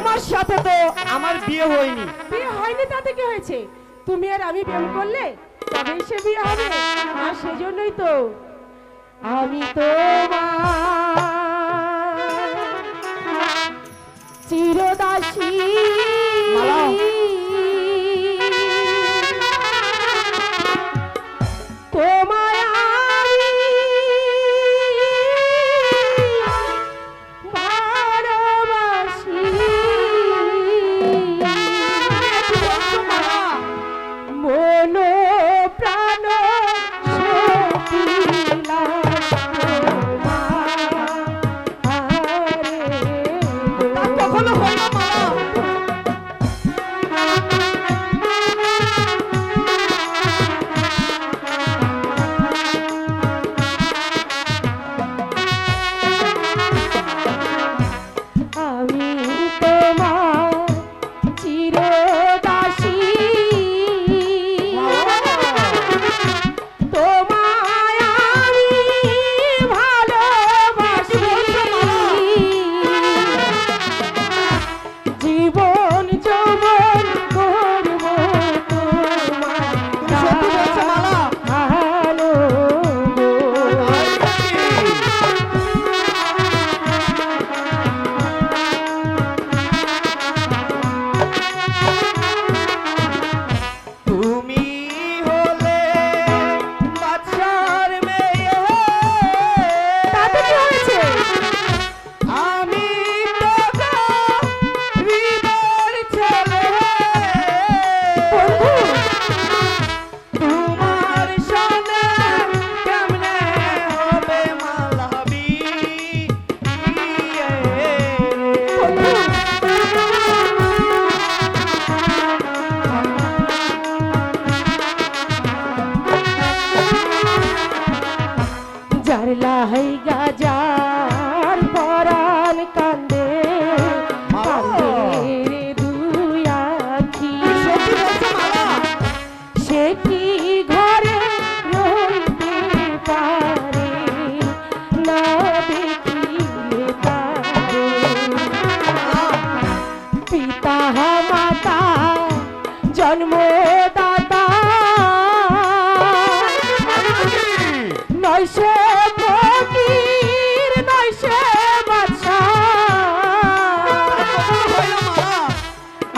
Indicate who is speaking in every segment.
Speaker 1: তোমার সাথে তো আমার বিয়ে হয়নি।
Speaker 2: বিয়ে হয়নি, তাতে কি হয়েছে? তুমি আর আমি প্রেম করলে তবেই সে বিয়ে হবে। আর সেজন্যই তো আমি তোমার যার হই গাজার পরান কান্দে কান্দে রে দুই আখি সে কি ঘরে রইতে পারে না দেখিলে তারে পিতা মাতা জন্ম দাতা নয় সে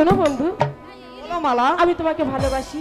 Speaker 1: শোনো
Speaker 2: বন্ধু।
Speaker 1: মালা।
Speaker 2: আমি তোমাকে ভালোবাসি।